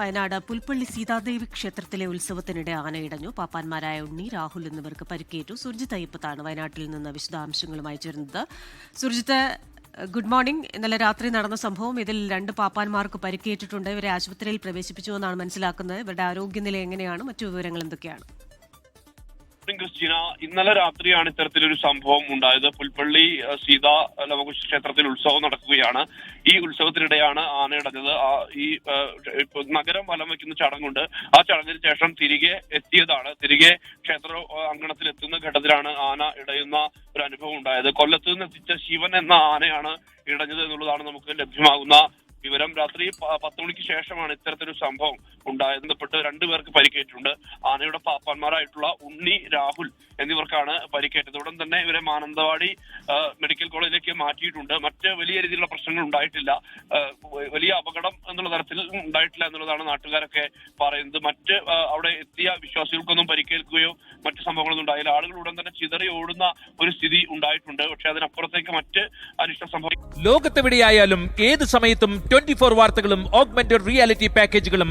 വയനാട് പുൽപ്പള്ളി സീതാദേവി ക്ഷേത്രത്തിലെ ഉത്സവത്തിനിടെ ആനയിടഞ്ഞു. പാപ്പാന്മാരായ ഉണ്ണി രാഹുൽ എന്നിവർക്ക് പരിക്കേറ്റു. സുർജിത് അയ്യപ്പത്താണ് വയനാട്ടിൽ നിന്ന് വിശദാംശങ്ങളുമായി ചേരുന്നത്. Surjith good morning. ഇന്നലെ രാത്രി നടന്ന സംഭവം ഇതിൽ രണ്ട് പാപ്പാന്മാർക്ക് പരിക്കേറ്റിട്ടുണ്ട്. ഇവരെ ആശുപത്രിയിൽ പ്രവേശിപ്പിച്ചു എന്നാണ് മനസ്സിലാക്കുന്നത്. ഇവരുടെ ആരോഗ്യനില എങ്ങനെയാണ്? മറ്റു വിവരങ്ങൾ എന്തൊക്കെയാണ്? ക്രിസ്റ്റീന ഇന്നലെ രാത്രിയാണ് ഇത്തരത്തിലൊരു സംഭവം ഉണ്ടായത്. പുൽപ്പള്ളി സീത ലവകുശ ക്ഷേത്രത്തിൽ ഉത്സവം നടക്കുകയാണ്. ഈ ഉത്സവത്തിനിടെയാണ് ആനയടഞ്ഞത്. ഈ നഗരം വലം വയ്ക്കുന്ന ചടങ്ങുണ്ട്. ആ ചടങ്ങിന് ശേഷം തിരികെ എത്തിയതാണ്. തിരികെ ക്ഷേത്ര അങ്കണത്തിൽ എത്തുന്ന ഘട്ടത്തിലാണ് ആന ഇടയുന്ന ഒരു അനുഭവം ഉണ്ടായത്. കൊല്ലത്ത് നിന്ന് എത്തിച്ച ശിവൻ എന്ന ആനയാണ് ഇടഞ്ഞത് എന്നുള്ളതാണ് നമുക്ക് ലഭ്യമാകുന്ന വിവരം. രാത്രി പത്ത് മണിക്ക് ശേഷമാണ് ഇത്തരത്തിലൊരു സംഭവം ഉണ്ടായത് ബന്ധപ്പെട്ട് രണ്ടുപേർക്ക് പരിക്കേറ്റിട്ടുണ്ട്. ആനയുടെ പാപ്പാന്മാരായിട്ടുള്ള ഉണ്ണി രാഹുൽ എന്നിവർക്കാണ് പരിക്കേറ്റത്. ഉടൻ തന്നെ ഇവരെ മാനന്തവാടി മെഡിക്കൽ കോളേജിലേക്ക് മാറ്റിയിട്ടുണ്ട്. മറ്റ് വലിയ രീതിയിലുള്ള പ്രശ്നങ്ങൾ ഉണ്ടായിട്ടില്ല. വലിയ അപകടം എന്നുള്ള തരത്തിൽ ഉണ്ടായിട്ടില്ല എന്നുള്ളതാണ് നാട്ടുകാരൊക്കെ പറയുന്നത്. മറ്റ് അവിടെ എത്തിയ വിശ്വാസികൾക്കൊന്നും പരിക്കേൽക്കുകയോ മറ്റ് സംഭവങ്ങളൊന്നും ഉണ്ടായില്ല. ആളുകൾ ഉടൻ തന്നെ ചിതറി ഓടുന്ന ഒരു സ്ഥിതി ഉണ്ടായിട്ടുണ്ട്. പക്ഷെ അതിനപ്പുറത്തേക്ക് മറ്റ് അനിഷ്ട സംഭവം ലോകത്തെവിടെയായാലും ഏത് സമയത്തും ട്വന്റി ഫോർ വാർത്തകളും ഓഗ്മെന്റഡ് റിയാലിറ്റി പാക്കേജുകളും